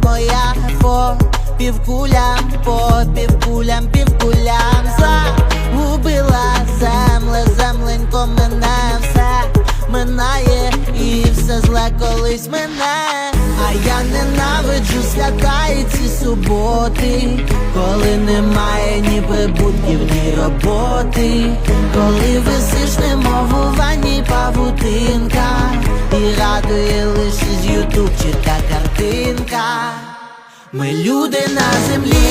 моя по півкулям, по півкулям, півкулям загубила земле, земленько мене все минає і все зле колись мене. А я ненавиджу свята і ці суботи, коли немає ні прибутків, ні роботи, коли висиш немов у ванні павутинка, і радує лише з ютубчика картинка. Ми люди на землі,